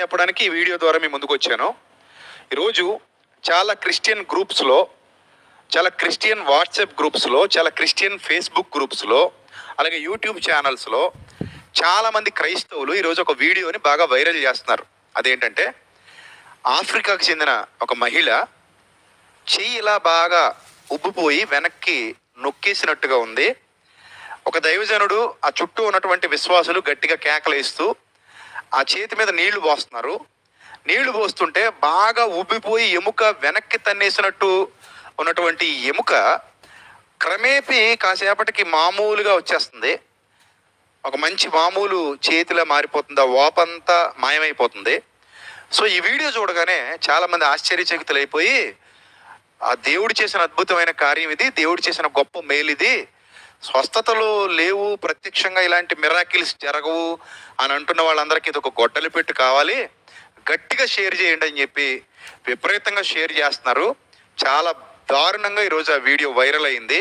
చెప్పడానికి ఈ వీడియో ద్వారా మీ ముందుకు వచ్చాను ఈరోజు చాలా క్రిస్టియన్ గ్రూప్స్లో చాలా క్రిస్టియన్ వాట్సాప్ గ్రూప్స్లో చాలా క్రిస్టియన్ ఫేస్బుక్ గ్రూప్స్లో అలాగే యూట్యూబ్ ఛానల్స్లో చాలామంది క్రైస్తవులు ఈరోజు ఒక వీడియోని బాగా వైరల్ చేస్తున్నారు. అదేంటంటే ఆఫ్రికాకు చెందిన ఒక మహిళ చెయ్యి ఇలా బాగా ఉబ్బిపోయి వెనక్కి నొక్కేసినట్టుగా ఉంది. ఒక దైవజనుడు ఆ చుట్టూ ఉన్నటువంటి విశ్వాసులు గట్టిగా కేకలేస్తూ ఆ చేతి మీద నీళ్ళు పోస్తున్నారు. నీళ్ళు పోస్తుంటే బాగా ఉబ్బిపోయి ఎముక వెనక్కి తన్నేసినట్టు ఉన్నటువంటి ఎముక క్రమేపీ కాసేపటికి మామూలుగా వచ్చేస్తుంది. ఒక మంచి మామూలు చేతిలో మారిపోతుంది. ఆ వాపంతా మాయమైపోతుంది. సో ఈ వీడియో చూడగానే చాలామంది ఆశ్చర్యచకితులైపోయి ఆ దేవుడు చేసిన అద్భుతమైన కార్యం ఇది దేవుడు చేసిన గొప్ప మేలు ఇది స్వస్థతలు లేవు ప్రత్యక్షంగా ఇలాంటి మిరాకిల్స్ జరగవు అని అంటున్న వాళ్ళందరికీ ఇది ఒక గొడ్డలి పెట్టి కావాలి. గట్టిగా షేర్ చేయండి అని చెప్పి విపరీతంగా షేర్ చేస్తున్నారు. చాలా దారుణంగా ఈరోజు ఆ వీడియో వైరల్ అయింది.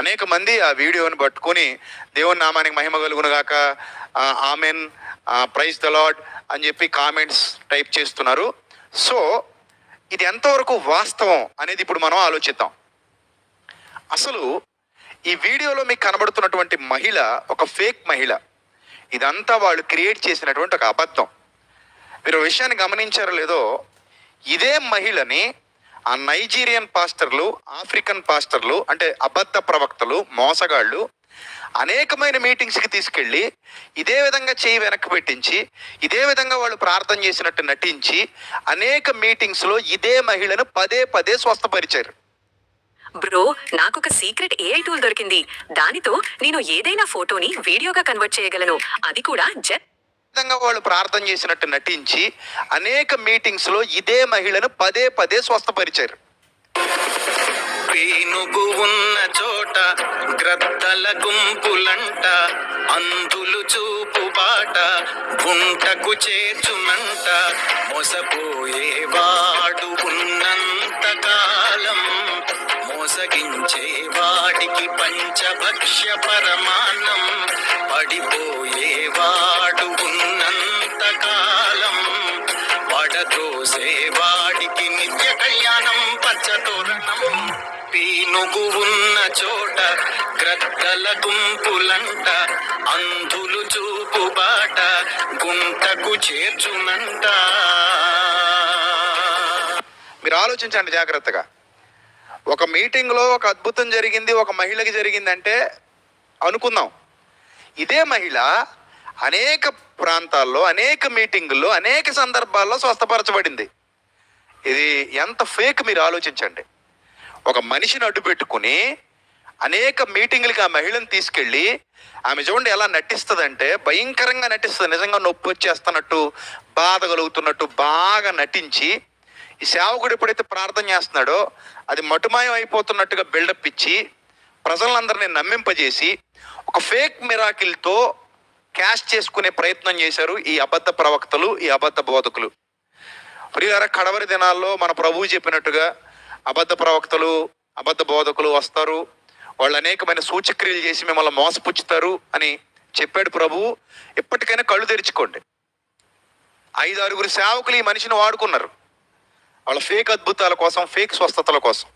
అనేక మంది ఆ వీడియోని పట్టుకొని దేవుని నామానికి మహిమ కలుగునుగాక ఆమెన్ ప్రైజ్ ద లాడ్ అని చెప్పి కామెంట్స్ టైప్ చేస్తున్నారు. సో ఇది ఎంతవరకు వాస్తవం అనేది ఇప్పుడు మనం ఆలోచిద్దాం. అసలు ఈ వీడియోలో మీకు కనబడుతున్నటువంటి మహిళ ఒక ఫేక్ మహిళ. ఇదంతా వాళ్ళు క్రియేట్ చేసినటువంటి ఒక అబద్ధం. మీరు విషయాన్ని గమనించారో లేదో ఇదే మహిళని ఆ నైజీరియన్ పాస్టర్లు ఆఫ్రికన్ పాస్టర్లు అంటే అబద్ధ ప్రవక్తలు మోసగాళ్ళు అనేకమైన మీటింగ్స్కి తీసుకెళ్ళి ఇదే విధంగా చేయి వెనక్కి పెట్టించి ఇదే విధంగా వాళ్ళు ప్రార్థన చేసినట్టు నటించి అనేక మీటింగ్స్లో ఇదే మహిళను పదే పదే స్వస్థపరిచారు. బ్రో నాకొక సీక్రెట్ ఏఐ టూల్ దొరికింది. దానితో నేను ఏదైనా ఫోటోని వీడియోగా కన్వర్ట్ చేయగలను. అది కూడా విధంగా వాళ్ళు ప్రార్థన చేసినట్టు నటించి అనేక మీటింగ్స్లో ఇదే మహిళను పదే పదే స్వస్థపరిచారు. పీనుగు ఉన్న చోట గ్రద్దల గుంపులంట అందులు చూపు బాట గుంటకు చేర్చునంట మోసపోయేవాడు ఉన్నంత కాలం మోసగించేవాడికి పంచభక్ష్య పరమాన్నం పడిపోయేవాడు ఉన్నంత కాలం పడదోసేవాడికి నిత్య కళ్యాణం పచ్చతోరణం. పీనుగు ఉన్న చోట గ్రద్దల గుంపులంట అంధులు చూపు బాట గుంటకు చేర్చునంట. మీరు ఆలోచించండి జాగ్రత్తగా. ఒక మీటింగ్లో ఒక అద్భుతం జరిగింది ఒక మహిళకి జరిగిందంటే అనుకుందాం. ఇదే మహిళ అనేక ప్రాంతాల్లో అనేక మీటింగుల్లో అనేక సందర్భాల్లో స్వస్థపరచబడింది. ఇది ఎంత ఫేక్ మీరు ఆలోచించండి. ఒక మనిషిని అడ్డు పెట్టుకుని అనేక మీటింగులకి ఆ మహిళను తీసుకెళ్ళి ఆమె చూడండి ఎలా నటిస్తుందంటే భయంకరంగా నటిస్తుంది. నిజంగా నొప్పి వచ్చేస్తున్నట్టు బాధ కలుగుతున్నట్టు బాగా నటించి ఈ సేవకుడు ఎప్పుడైతే ప్రార్థన చేస్తున్నాడో అది మటుమాయం అయిపోతున్నట్టుగా బిల్డప్ ఇచ్చి ప్రజలందరినీ నమ్మింపజేసి ఒక ఫేక్ మిరాకిల్తో క్యాష్ చేసుకునే ప్రయత్నం చేశారు ఈ అబద్ధ ప్రవక్తలు ఈ అబద్ధ బోధకులు. ప్రియార కడవరి దినాల్లో మన ప్రభువు చెప్పినట్టుగా అబద్ధ ప్రవక్తలు అబద్ధ బోధకులు వస్తారు. వాళ్ళు అనేకమైన సూచక్రియలు చేసి మిమ్మల్ని మోసపుచ్చుతారు అని చెప్పాడు ప్రభువు. ఎప్పటికైనా కళ్ళు తెరుచుకోండి. ఐదు ఆరుగురు సేవకులు ఈ మనిషిని వాడుకున్నారు. వాళ్ళ ఫేక్ అద్భుతాల కోసం ఫేక్ స్వస్థతల కోసం.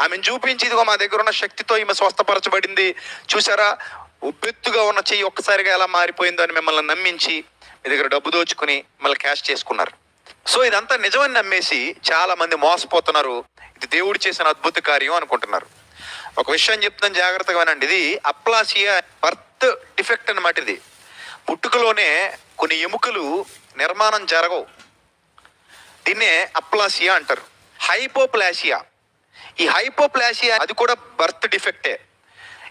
ఆమెను చూపించి ఇదిగో మా దగ్గర ఉన్న శక్తితో ఈమె స్వస్థపరచబడింది. చూసారా ఉబ్బెత్తుగా ఉన్న చెయ్యి ఒక్కసారిగా ఎలా మారిపోయిందో అని మిమ్మల్ని నమ్మించి మీ దగ్గర డబ్బు దోచుకుని మళ్ళీ క్యాష్ చేసుకున్నారు. సో ఇదంతా నిజమని నమ్మేసి చాలా మంది మోసపోతున్నారు. ఇది దేవుడు చేసిన అద్భుత కార్యం అనుకుంటున్నారు. ఒక విషయం చెప్తాను జాగ్రత్తగా వినండి. ఇది అప్లాసియా బర్త్ డిఫెక్ట్ అన్నమాట ఇది. పుట్టుకలోనే కొన్ని ఎముకలు నిర్మాణం జరగవు. దీన్నే అప్లాసియా అంటారు. హైపోప్లాసియా. ఈ హైపోప్లాసియా అది కూడా బర్త్ డిఫెక్టే.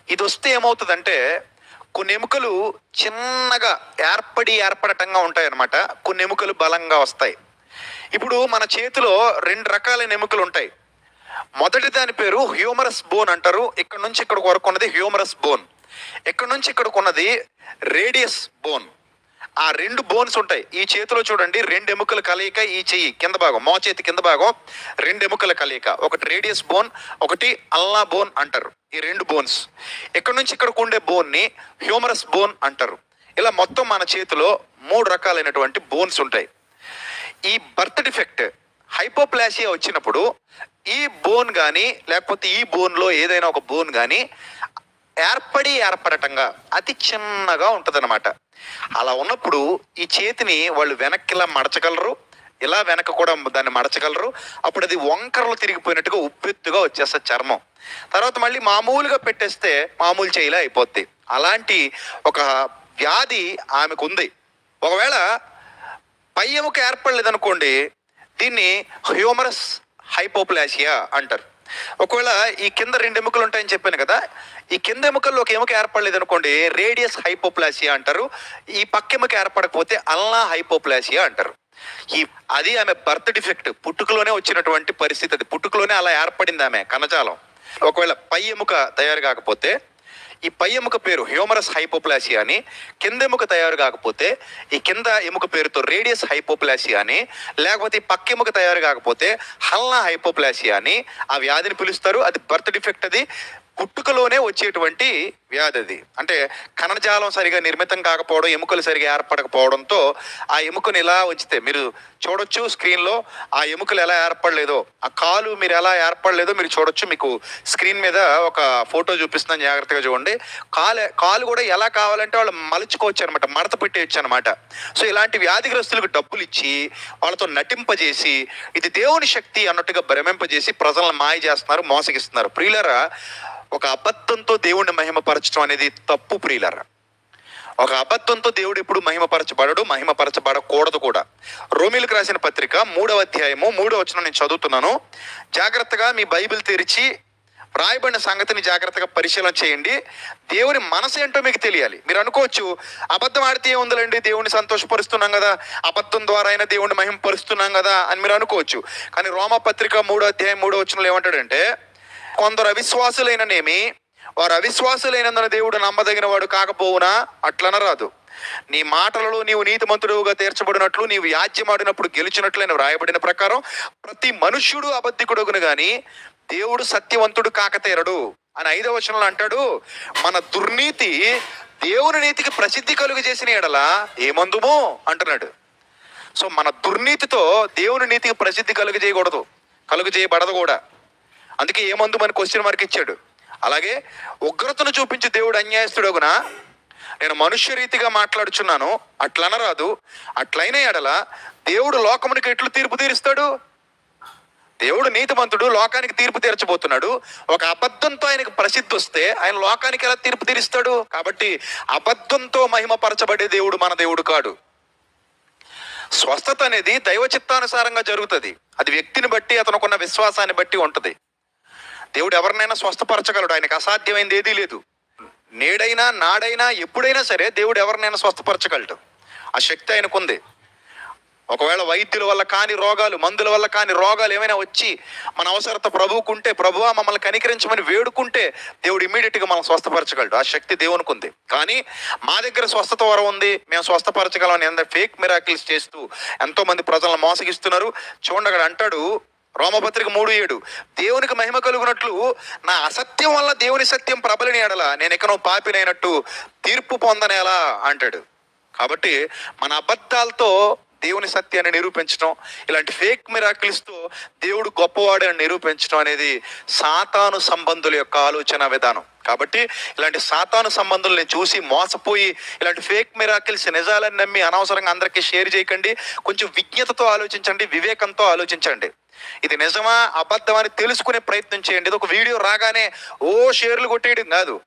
ఇది వస్తే ఏమవుతుందంటే కొన్ని ఎముకలు చిన్నగా ఏర్పడి ఏర్పడటంగా ఉంటాయి అన్నమాట కొన్ని ఎముకలు బలంగా వస్తాయి. ఇప్పుడు మన చేతిలో రెండు రకాలైన ఎముకలు ఉంటాయి. మొదటి దాని పేరు హ్యూమరస్ బోన్ అంటారు. ఇక్కడ నుంచి ఇక్కడ వరకు ఉన్నది హ్యూమరస్ బోన్. ఇక్కడ నుంచి ఇక్కడికి ఉన్నది రేడియస్ బోన్. ఆ రెండు బోన్స్ ఉంటాయి. ఈ చేతిలో చూడండి రెండు ఎముకల కలయిక ఈ చెయ్యి కింద భాగం మో చేతి కింద భాగం రెండు ఎముకల కలయిక. ఒకటి రేడియస్ బోన్ ఒకటి అల్లా బోన్ అంటారు. ఈ రెండు బోన్స్. ఇక్కడ నుంచి ఇక్కడికి ఉండే బోన్ని హ్యూమరస్ బోన్ అంటారు. ఇలా మొత్తం మన చేతిలో మూడు రకాలైనటువంటి బోన్స్ ఉంటాయి. ఈ బర్త్ డిఫెక్ట్ హైపోప్లాసియా వచ్చినప్పుడు ఈ బోన్ కానీ లేకపోతే ఈ బోన్లో ఏదైనా ఒక బోన్ కానీ ఏర్పడి ఏర్పడటంగా అతి చిన్నగా ఉంటుందన్నమాట. అలా ఉన్నప్పుడు ఈ చేతిని వాళ్ళు వెనక్కిలా మడచగలరు ఇలా వెనక కూడా దాన్ని మడచగలరు అప్పుడు అది వంకరలు తిరిగిపోయినట్టుగా ఉబ్బెత్తుగా వచ్చేస్తుంది చర్మం. తర్వాత మళ్ళీ మామూలుగా పెట్టేస్తే మామూలు చేయిలా అయిపోద్ది. అలాంటి ఒక వ్యాధి ఆమెకు ఉంది ఒకవేళ పై ఎముక ఏర్పడలేదనుకోండి దీన్ని హ్యూమరస్ హైపోప్లాసియా అంటారు. ఒకవేళ ఈ కింద రెండు ఎముకలు ఉంటాయని చెప్పాను కదా ఈ కింద ఎముకల్లో ఒక ఎముక ఏర్పడలేదు అనుకోండి రేడియస్ హైపోప్లాసియా అంటారు ఈ పక్క ఎముక ఏర్పడకపోతే అల్లా హైపోప్లాసియా అంటారు. ఈ అది ఆమె బర్త్ డిఫెక్ట్ పుట్టుకలోనే వచ్చినటువంటి పరిస్థితి అది. పుట్టుకలోనే అలా ఏర్పడింది ఆమె కణజాలం. ఒకవేళ పై ఎముక తయారు కాకపోతే ఈ పై ఎముక పేరు హ్యూమరస్ హైపోప్లాసియా అని కింద ఎముక తయారు కాకపోతే ఈ కింద ఎముక పేరుతో రేడియస్ హైపోప్లాసియా అని లేకపోతే ఈ పక్క ఎముక తయారు కాకపోతే హల్నా హైపోప్లాసియా అని ఆ వ్యాధిని పిలుస్తారు. అది బర్త్ డిఫెక్ట్ అది. పుట్టుకలోనే వచ్చేటువంటి వ్యాధి అది. అంటే కణజాలం సరిగా నిర్మితం కాకపోవడం ఎముకలు సరిగా ఏర్పడకపోవడంతో ఆ ఎముకను ఇలా ఉంచితే మీరు చూడొచ్చు స్క్రీన్లో ఆ ఎముకలు ఎలా ఏర్పడలేదో ఆ కాలు మీరు ఎలా ఏర్పడలేదో మీరు చూడొచ్చు. మీకు స్క్రీన్ మీద ఒక ఫోటో చూపిస్తున్నాను జాగ్రత్తగా చూడండి. కాలు కాలు కూడా ఎలా కావాలంటే వాళ్ళు మలుచుకోవచ్చు అనమాట మడత పెట్టేయచ్చు అనమాట సో ఇలాంటి వ్యాధిగ్రస్తులకు డబ్బులు ఇచ్చి వాళ్ళతో నటింపజేసి ఇది దేవుని శక్తి అన్నట్టుగా భ్రమింపజేసి ప్రజలను మాయ చేస్తున్నారు మోసగిస్తున్నారు. ప్రియులరా ఒక అబద్ధంతో దేవుణ్ణి మహిమపరచడం అనేది తప్పు ప్రియులరా. ఒక అబద్ధంతో దేవుడు ఎప్పుడు మహిమపరచబడడు మహిమపరచబడకూడదు కూడా. రోమిలకు రాసిన పత్రిక మూడవ అధ్యాయము మూడవ వచనం నేను చదువుతున్నాను. జాగ్రత్తగా మీ బైబిల్ తెరిచి రాయబడిన సంగతిని జాగ్రత్తగా పరిశీలన చేయండి. దేవుని మనసు ఏంటో మీకు తెలియాలి. మీరు అనుకోవచ్చు అబద్ధం ఆడితే ఏముందండి దేవుని సంతోషపరుస్తున్నాం కదా. అబద్ధం ద్వారా అయినా దేవుని మహిమపరుస్తున్నాం కదా అని మీరు అనుకోవచ్చు. కానీ రోమ పత్రిక మూడో అధ్యాయం మూడో వచనంలో ఏమంటాడంటే కొందరు అవిశ్వాసులైననేమి వారు అవిశ్వాసులైనందున దేవుడు నమ్మదగిన వాడు కాకపోవునా అట్లనరాదు నీ మాటలలో నీవు నీతిమంతుడుగా తీర్చబడినట్లు నీవు యాజ్యమాడినప్పుడు గెలిచినట్లైన వ్రాయబడిన ప్రకారం ప్రతి మనుష్యుడు అబద్ధికుడుగును గాని దేవుడు సత్యవంతుడు కాకతేరడు అని ఐదవ వచనంలో అంటాడు మన దుర్నీతి దేవుని నీతికి ప్రసిద్ధి కలుగు చేసిన ఎడల ఏమందుమో? అంటున్నాడు. సో మన దుర్నీతితో దేవుని నీతికి ప్రసిద్ధి కలుగు చేయకూడదు. కలుగు చేయబడదు కూడా. అందుకే ఏ మందు మన క్వశ్చన్ మార్క్ ఇచ్చాడు? అలాగే ఉగ్రతను చూపించి దేవుడు అన్యాయస్తుడగునా నేను మనుష్య రీతిగా మాట్లాడుచున్నాను అట్లనరాదు అట్లైన ఎడల దేవుడు లోకమునికి ఎట్లు తీర్పు తీరుస్తాడు? దేవుడు నీతిమంతుడు లోకానికి తీర్పు తీర్చబోతున్నాడు. ఒక అబద్ధంతో ఆయనకు ప్రసిద్ధి వస్తే ఆయన లోకానికి ఎలా తీర్పు తీరుస్తాడు? కాబట్టి అబద్ధంతో మహిమపరచబడే దేవుడు మన దేవుడు కాడు. స్వస్థత అనేది దైవ చిత్తానుసారంగా జరుగుతుంది. అది వ్యక్తిని బట్టి అతనుకున్న విశ్వాసాన్ని బట్టి ఉంటుంది. దేవుడు ఎవరినైనా స్వస్థపరచగలడు. ఆయనకు అసాధ్యమైంది ఏదీ లేదు. నేడైనా నాడైనా ఎప్పుడైనా సరే దేవుడు ఎవరినైనా స్వస్థపరచగలడు. ఆ శక్తి ఆయనకుంది ఒకవేళ వైద్యుల వల్ల కాని రోగాలు మందుల వల్ల కాని రోగాలు ఏమైనా వచ్చి మన అవసరత ప్రభువుకుంటే ప్రభువా మమ్మల్ని కనికరించమని వేడుకుంటే దేవుడు ఇమీడియట్గా మనం స్వస్థపరచగలడు. ఆ శక్తి దేవునికి ఉంది. కానీ మా దగ్గర స్వస్థత వరం ఉంది. మేము స్వస్థపరచగలం అని ఎంత ఫేక్ మిరాకిల్స్ చేస్తూ ఎంతో మంది ప్రజలను మోసగిస్తున్నారు. చూడండి అక్కడ అంటాడు రోమపత్రిక మూడు ఏడు దేవునికి మహిమ కలుగునట్లు నా అసత్యం వల్ల దేవుని సత్యం ప్రబలిని ఎడల నేను ఎక్కనో పాపినైనట్టు తీర్పు పొందనేలా అంటాడు. కాబట్టి మన అబద్ధాలతో దేవుని సత్యాన్ని నిరూపించడం ఇలాంటి ఫేక్ మిరాకిల్స్తో దేవుడు గొప్పవాడని నిరూపించడం అనేది సాతాను సంబంధుల యొక్క ఆలోచన విధానం. కాబట్టి ఇలాంటి సాతాను సంబంధుల్ని చూసి మోసపోయి ఇలాంటి ఫేక్ మిరాకిల్స్ నిజాలని నమ్మి అనవసరంగా అందరికీ షేర్ చేయకండి కొంచెం విజ్ఞతతో ఆలోచించండి వివేకంతో ఆలోచించండి. ఇది నిజమా అబద్ధం అని తెలుసుకునే ప్రయత్నం చేయండి. ఇది ఒక వీడియో రాగానే ఓ షేర్లు కొట్టేయడం కాదు.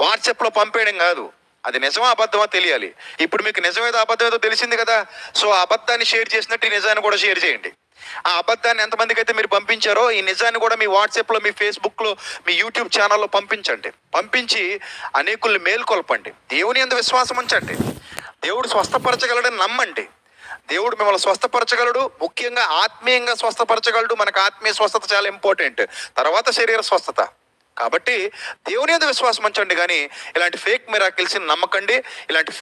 వాట్సాప్లో పంపేయడం కాదు. అది నిజమా అబద్ధమా తెలియాలి. ఇప్పుడు మీకు నిజమేదో అబద్ధమేదో తెలిసింది కదా. సో ఆ అబద్ధాన్ని షేర్ చేసినట్టు ఈ నిజాన్ని కూడా షేర్ చేయండి. ఆ అబద్ధాన్ని ఎంతమందికి అయితే మీరు పంపించారో ఈ నిజాన్ని కూడా మీ వాట్సాప్లో మీ ఫేస్బుక్లో మీ యూట్యూబ్ ఛానల్లో పంపించండి. పంపించి అనేకుల్ని మేల్కొల్పండి. దేవుని ఎంత విశ్వాసం ఉంచండి. దేవుడు స్వస్థపరచగలడని నమ్మండి. దేవుడు మిమ్మల్ని స్వస్థపరచగలడు ముఖ్యంగా ఆత్మీయంగా స్వస్థపరచగలడు. మనకు ఆత్మీయ స్వస్థత చాలా ఇంపార్టెంట్ తర్వాత శరీర స్వస్థత. కాబట్టి దేవుని మీద విశ్వాసం ఉంచండి కానీ ఇలాంటి ఫేక్ మిరాకిల్స్ నమ్మకండి. ఇలాంటి